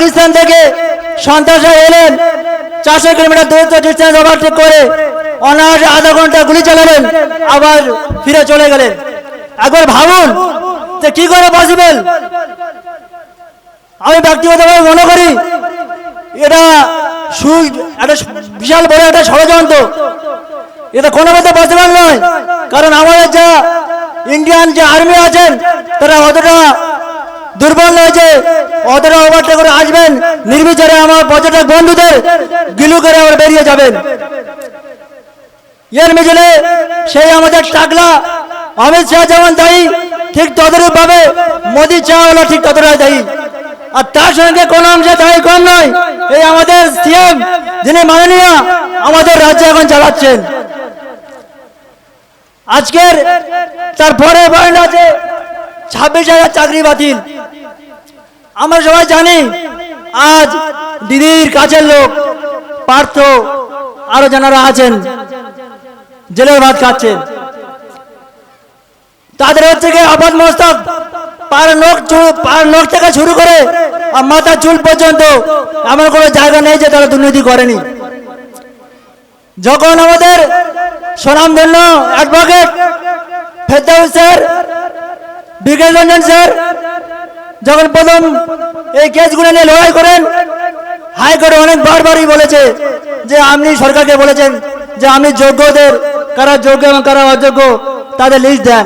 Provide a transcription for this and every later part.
পাকিস্তান থেকে সন্ত্রাসরা এলেন। চারশো কিলোমিটার দূরত্ব ডিস্টেন্স ওভারটেক করে অনায়াসে আধা ঘণ্টা গুলি চালালেন, আবার ফিরে চলে গেলেন। একবার ভাবুন যে কি করে পসিবল আমি ব্যক্তিগতভাবে মনে করি এটা সু একটা বিশাল বড় একটা ষড়যন্ত্র। এটা কোনো মতে পসিবল নয়। কারণ আমাদের যা ইন্ডিয়ান যে আর্মি আছেন, তারা অতটা দুর্বল যে অতটা ওভারটেক করে আসবেন, নির্বিচারে আমার পর্যটক বন্ধুদের গিলু করে আবার বেরিয়ে যাবেন। এর মিছিলে সেই আমাদের টাকলা অমিত শাহ যেমন দায়ী, ঠিক তদরূপ ভাবে মোদী হলো ঠিক ততটাই দায়ী। আর তার সঙ্গে কোন অংশে দায়ী কম নয়, এই আমাদের সিএম যিনি মাননীয় আমাদের রাজ্য এখন চালাচ্ছেন। আজকের তার তারপরে পয়েন্ট আছে, ছাব্বিশ হাজার চাকরি বাতিল। আমরা সবাই জানি, আজ দিদির কাছের লোক পার্থ আরও যারা আছেন, জেলের ভাত খাচ্ছেন তাদের হচ্ছে গিয়ে আপাত মস্তক পার নখ পার নখ থেকে শুরু করে আর মাথা চুল পর্যন্ত এমন কোনো জায়গা নেই যে তারা দুর্নীতি করেনি। যখন আমাদের সুনামধন্য অ্যাডভোকেট ফেরদাউস স্যার বিকেশ রঞ্জন স্যার যখন প্রথম এই কেসগুলো নিয়ে লড়াই করেন, হাইকোর্ট অনেক বারবারই বলেছে যে আপনি সরকারকে বলেছেন যে আমি যোগ্যদের, কারা যোগ্য এবং কারা অযোগ্য তাদের লিস্ট দেন।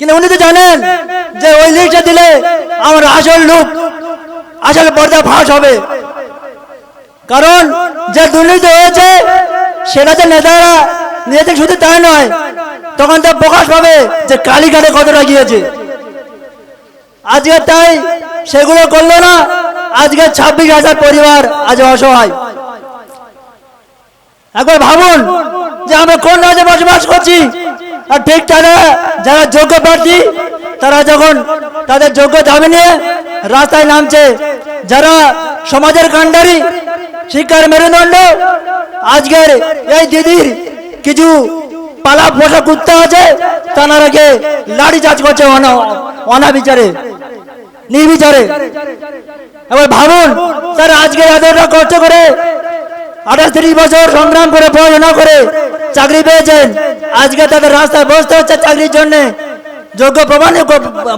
কিন্তু উনি তো জানেন যে ওই লিস্টে দিলে আমার আসল লোক আসল পর্দা ফাঁস হবে। কারণ যে দুর্নীতি হয়েছে, সেটা যে নেতারা নিজেদের শুধু তাই নয়, তখন তো প্রকাশ পাবে যে কালীঘাটে কতটা গিয়েছে। আজকে তাই সেগুলো করল না। আজকে ছাব্বিশ হাজার পরিবার আজ অসহায়। একবার ভাবুন যে আমরা কোন রাজ্যে বসবাস করছি। আর ঠিক তারা যারা যোগ্য প্রার্থী, তারা যখন তাদের যোগ্য দাবি নিয়ে রাস্তায় নামছে, যারা সমাজের কাণ্ডারি, শিক্ষার মেরুদণ্ড, আজকের এই দিদির কিছু পালা পোষা কুত্তা আছে তানারাকে লাড়ি চার্জ করছে অনা- অনাবিচারে, নির্বিচারে। এবার ভাবুন, তারা আজকে এতটা কষ্ট করে আঠাশ তিরিশ বছর সংগ্রাম করে, পড়াশোনা করে চাকরি পেয়েছেন। আজকে তাদের রাস্তায় বসতে হচ্ছে চাকরির জন্য। যোগ্য প্রমাণিত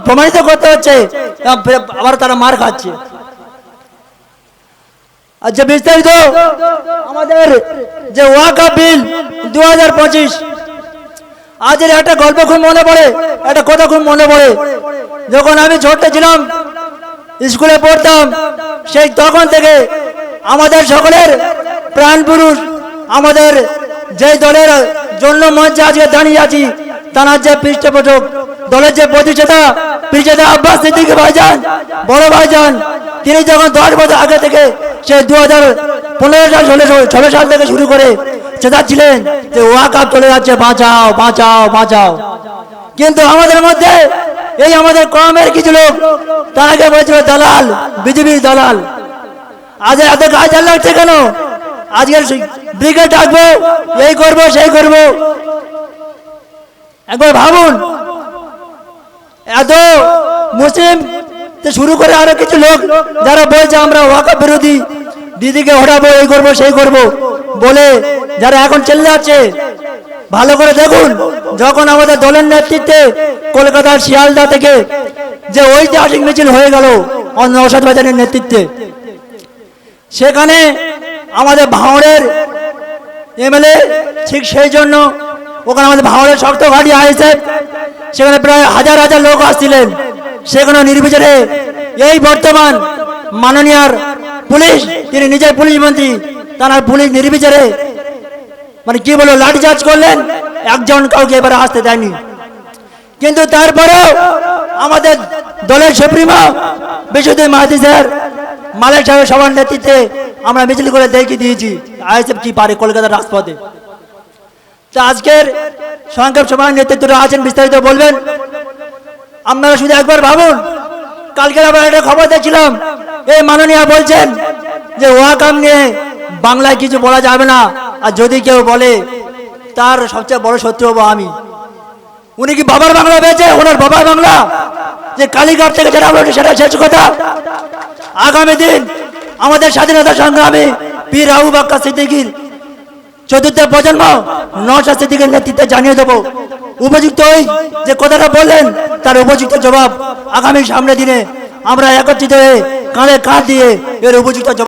প্রমাণিত করতে হচ্ছে আবার তারা মার খাচ্ছে। আচ্ছা বিস্তারিত আমাদের যে ওয়াকা বিল দু হাজার পঁচিশ আজের একটা গল্প খুব মনে পড়ে, একটা কথা খুব মনে পড়ে। যখন আমি ছোট্ট ছিলাম, স্কুলে পড়তাম, সেই তখন থেকে আমাদের সকলের প্রাণ পুরুষ, আমাদের যে দলের জন্য মঞ্চে আজকে দাঁড়িয়ে আছি, তার যে পৃষ্ঠপোষক, দলের যে প্রতিষ্ঠাতা, পৃষ্ঠতা আব্বাস সিদ্দিক ভাইজান, বড় ভাইজান, তিনি যখন দশ বছর আগে থেকে সে দু হাজার পনেরো সাল, ষোলো ষোলো সাল থেকে শুরু করে চেঁচাচ্ছিলেন যে ওয়াকাপ চলে যাচ্ছে, বাঁচাও বাঁচাও বাঁচাও। কিন্তু আমাদের মধ্যে এই আমাদের কমের কিছু লোক তারাকে বলছিল দালাল বিজেপির দালাল। আজ এত কাজ আর লাগছে কেন? আজকের ব্রিগেড ডাকবো, এই করব, সেই করব। একবার ভাবুন, এত মুসলিম শুরু করে আরও কিছু লোক যারা বলছে আমরা ওয়াকফ বিরোধী, দিদিকে হটাবো এই করব, সেই করব। বলে যারা এখন চলে যাচ্ছে, ভালো করে দেখুন, যখন আমাদের দলের নেতৃত্বে কলকাতার শিয়ালদা থেকে যে ঐতিহাসিক মিছিল হয়ে গেল নৌসাদ বাজারের নেতৃত্বে, সেখানে আমাদের ভাঙড়ের এমএলএ ঠিক সেই জন্য ওখানে আমাদের ভাঙড়ের শক্ত ঘাটি আইসে সেখানে প্রায় হাজার হাজার লোক আসছিলেন। সেখানে নির্বিচারে এই বর্তমান মাননীয়ার পুলিশ, তিনি নিজের পুলিশ মন্ত্রী, তার পুলিশ নির্বিচারে মানে কি বলব লাঠি চার্জ করলেন? একজন কাউকে এবারে আসতে দেয়নি। কিন্তু তারপরেও আমাদের দলের সুপ্রিমো বিশ্বজিৎ মাহাতি স্যার, মালিক সাহেবের সবার নেতৃত্বে আমরা মিছিল করে দেখিয়ে দিয়েছি, আইএসএফ কি পারে কলকাতার রাজপথে। তো আজকের সংক্ষেপ সভার নেতৃত্বরা আছেন, বিস্তারিত বলবেন? আপনারা শুধু একবার ভাবুন, কালকে আবার একটা খবর দেখছিলাম, এই মাননীয় বলছেন যে ওয়াকাম নিয়ে বাংলায় কিছু বলা যাবে না। আর যদি কেউ বলে, তার সবচেয়ে বড় শত্রু হব আমি। উনি কি বাবার বাংলা পেয়েছে? ওনার বাবার বাংলা? যে কালীঘাট থেকে যেটা সেটা শেষ কথা। আগামী দিন আমাদের স্বাধীনতা সংগ্রামে পীর আবু বাক্কা সিদ্দিকীর চতুর্থ প্রজন্ম নশা সিদ্দিকের নেতৃত্বে জানিয়ে দেবো। উপযুক্ত ওই যে কথাটা বললেন, তার উপযুক্ত জবাব আগামী সামনে দিনে আমরা একত্রিত হয়ে কাঁধে কাঁধ দিয়ে এর উপযুক্ত জবাব